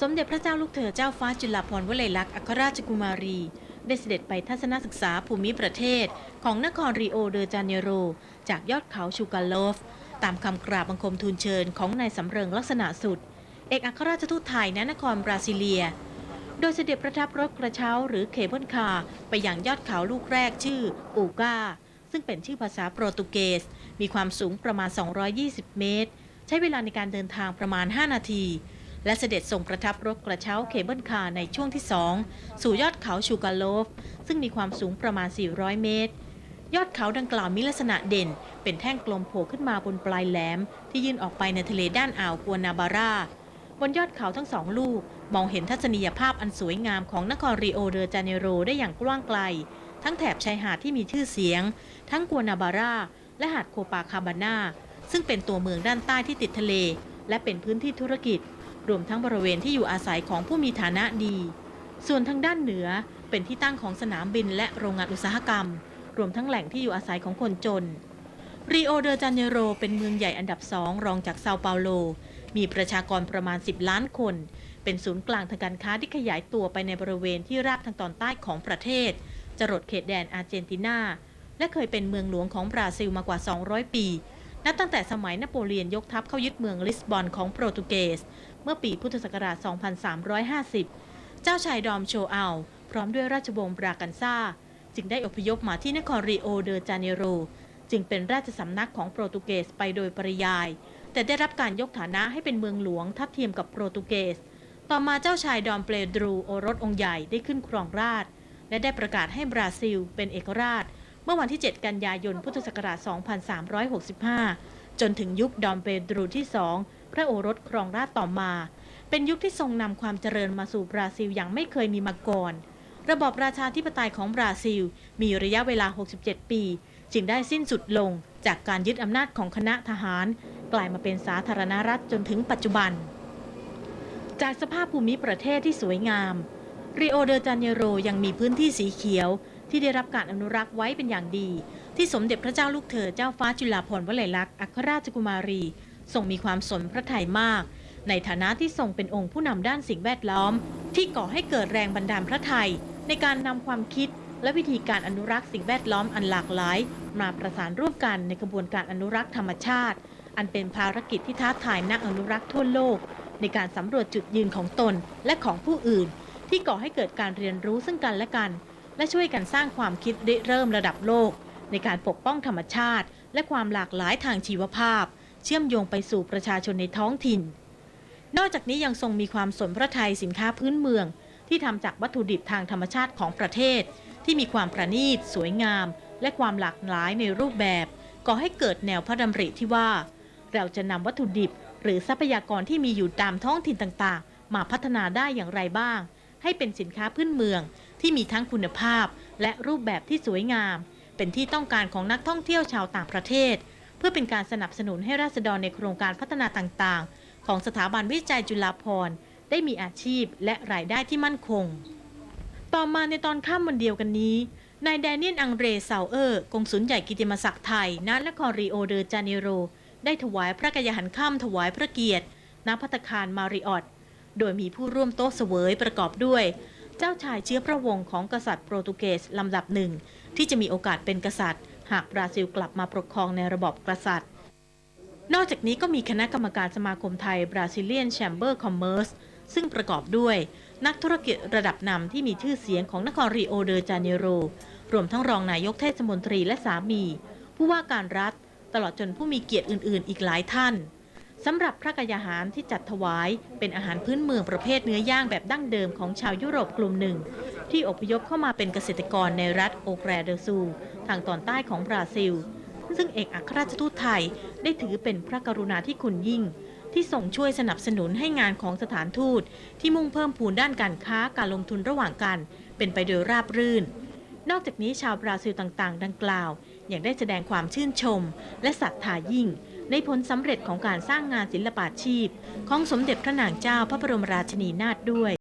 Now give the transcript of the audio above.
สมเด็จพระเจ้าลูกเธอเจ้าฟ้าจุฬาภรณ์วลัยลักษณ์อัครราชกุมารี ได้เสด็จไปทัศนศึกษาภูมิประเทศ ของนครริโอเดอจาเนโร จากยอดเขาชูกาโลฟ ตามคำกราบบังคมทูลเชิญของนายสำเริงลักษณะสุด เอกอัครราชทูตไทยณนครบราซิเลีย โดยเสด็จประทับรถกระเช้าหรือเคเบิลคาร์ไปยังยอดเขาลูกแรกชื่ออูกาซึ่งเป็นชื่อภาษาโปรตุเกส มีความสูงประมาณ 220 เมตร ใช้เวลาในการเดินทางประมาณ 5 นาที และเสด็จส่งประทับรถกระเช้าเคเบิลคาร์ในช่วงที่ 2 สู่ยอดเขาชูกาโลฟ ซึ่งมีความสูงประมาณ 400 เมตร ยอดเขาดังกล่าวมีลักษณะเด่น เป็นแท่งกลมโผล่ขึ้นมาบนปลายแหลม ที่ยื่นออกไปในทะเลด้านอ่าวกัวนาบาร่าบนยอดเขาทั้งสองลูก มองเห็นทัศนียภาพอันสวยงามของนครริโอเดอจาเนโรได้อย่างกว้างไกล ทั้งแถบชายหาดที่มีชื่อเสียง ทั้งกัวนาบาร่าและหาดโคปาคาบาน่าซึ่งเป็นตัวเมืองด้านใต้ที่ติดทะเล และเป็นพื้นที่ธุรกิจ รวมทั้งบริเวณที่อยู่อาศัยของผู้มีฐานะดี ส่วนทางด้านเหนือเป็นที่ตั้งของสนามบินและโรงงานอุตสาหกรรม รวมทั้งแหล่งที่อยู่อาศัยของคนจน ริโอเดอจาเนโรเป็นเมืองใหญ่อันดับสองรองจากเซาเปาโล มีประชากรประมาณ 10 ล้านคน เป็นศูนย์กลางทางการค้าที่ขยายตัวไปในบริเวณที่ราบทางตอนใต้ของประเทศ จรดเขตแดนอาร์เจนตินา และเคยเป็นเมืองหลวงของบราซิลมากว่า 200 ปี นับตั้งแต่สมัยนโปเลียนยกทัพเข้ายึดเมืองลิสบอนของโปรตุเกส เมื่อปีพุทธศักราช 2350 เจ้าชายดอมโชอัลพร้อมด้วยราชวงศ์บรากันซาจึงได้อพยพมาที่นครริโอเดอจาเนโร จึงเป็นราชสำนักของโปรตุเกสไปโดยปริยาย แต่ได้รับการยกฐานะให้เป็นเมืองหลวงทับเทียมกับโปรตุเกส ต่อมาเจ้าชายดอมเปรดรูโอรสองค์ใหญ่ได้ขึ้นครองราชและได้ประกาศให้บราซิลเป็นเอกราช เมื่อวันที่ 7 กันยายน พุทธศักราช 2365 จนถึงยุคดอมเปดรูที่ 2 พระโอรสครองราชต่อมา เป็นยุคที่ทรงนำความเจริญมาสู่บราซิลอย่างไม่เคยมีมาก่อน ระบอบราชาธิปไตยของบราซิล มีระยะเวลา 67 ปี จึงได้สิ้นสุดลงจากการยึดอำนาจของคณะทหาร กลายมาเป็นสาธารณรัฐจนถึงปัจจุบัน จากสภาพภูมิประเทศที่สวยงามริโอเดจาเนโรยังมีพื้นที่สีเขียว ที่ได้รับการอนุรักษ์ไว้เป็นอย่างดี ที่สมเด็จพระเจ้าลูกเธอเจ้าฟ้าจุฬาภรณ์วลัยลักษณ์อัครราชกุมารีทรงมีความสนพระทัยมาก ในฐานะที่ทรงเป็นองค์ผู้นำด้านสิ่งแวดล้อม ที่ก่อให้เกิดแรงบันดาลพระทัยในการนำความคิดและวิธีการอนุรักษ์สิ่งแวดล้อมอันหลากหลาย มาประสานร่วมกันในกระบวนการอนุรักษ์ธรรมชาติ อันเป็นภารกิจที่ท้าทายนักอนุรักษ์ทั่วโลก ในการสำรวจจุดยืนของตนและของผู้อื่น ที่ก่อให้เกิดการเรียนรู้ซึ่งกันและกัน และช่วยกันสร้างความคิดริเริ่มระดับโลก ในการปกป้องธรรมชาติ และความหลากหลายทางชีวภาพ เชื่อมโยงไปสู่ประชาชนในท้องถิ่น นอกจากนี้ยังทรงมีความสนพระทัยสินค้าพื้นเมือง ที่ทำจากวัตถุดิบทางธรรมชาติของประเทศ ที่มีความประณีต สวยงาม และความหลากหลายในรูปแบบก่อให้เกิดแนวพระดำริที่ว่า เราจะนำวัตถุดิบ หรือทรัพยากรที่มีอยู่ตามท้องถิ่นต่างๆ มาพัฒนาได้อย่างไรบ้าง ให้เป็นสินค้าพื้นเมือง ที่มีทั้งคุณภาพ และรูปแบบที่สวยงาม เป็นที่ต้องการของนักท่องเที่ยวชาวต่างประเทศ เพื่อเป็นการสนับสนุนให้ราษฎรในโครงการพัฒนาต่างๆ ของสถาบันวิจัยจุฬาภรณ์ได้มีอาชีพและรายได้ที่มั่นคง ต่อมาในตอนค่ำวันเดียวกันนี้นายแดเนียลอังเรเซาเออร์กงสุลใหญ่กิติมศักดิ์ไทยณนครริโอเดอจาเนโร ได้ถวายพระกยาหารค่ำถวายพระเกียรติณพัตคารมาริออตโดยมีผู้ร่วมโต๊ะเสวยประกอบด้วย เจ้าชายเชื้อพระวงศ์ของกษัตริย์โปรตุเกสลำดับหนึ่ง ที่จะมีโอกาสเป็นกษัตริย์ หากบราซิลกลับมาปกครองในระบอบกษัตริย์ นอกจากนี้ก็มีคณะกรรมการสมาคมไทย Brazilian Chamber Commerce ซึ่งประกอบด้วยนักธุรกิจระดับนำที่มีชื่อเสียงของนครริโอเดอจาเนโร รวมทั้งรองนายกเทศมนตรีและสามี ผู้ว่าการรัฐ ตลอดจนผู้มีเกียรติอื่น ๆ อีกหลายท่าน สำหรับพระกยาหารที่จัดถวาย เป็นอาหารพื้นเมืองประเภทเนื้อย่างแบบดั้งเดิมของชาวยุโรปกลุ่มหนึ่ง ที่อพยพเข้ามาเป็นเกษตรกรในรัฐโอแกรเดซู ทางตอนใต้ของบราซิล ซึ่งเอกอัครราชทูตไทยได้ถือเป็นพระกรุณาธิคุณยิ่ง ที่ส่งช่วยสนับสนุนให้งานของสถานทูต ที่มุ่งเพิ่มพูนด้านการค้าการลงทุนระหว่างกัน เป็นไปโดยราบรื่น นอกจากนี้ชาวบราซิลต่างๆ ดังกล่าว ยังได้แสดงความชื่นชม และศรัทธายิ่ง ในผลสำเร็จของการสร้างงานศิลปาชีพ ของสมเด็จพระนางเจ้าพระบรมราชินีนาถด้วย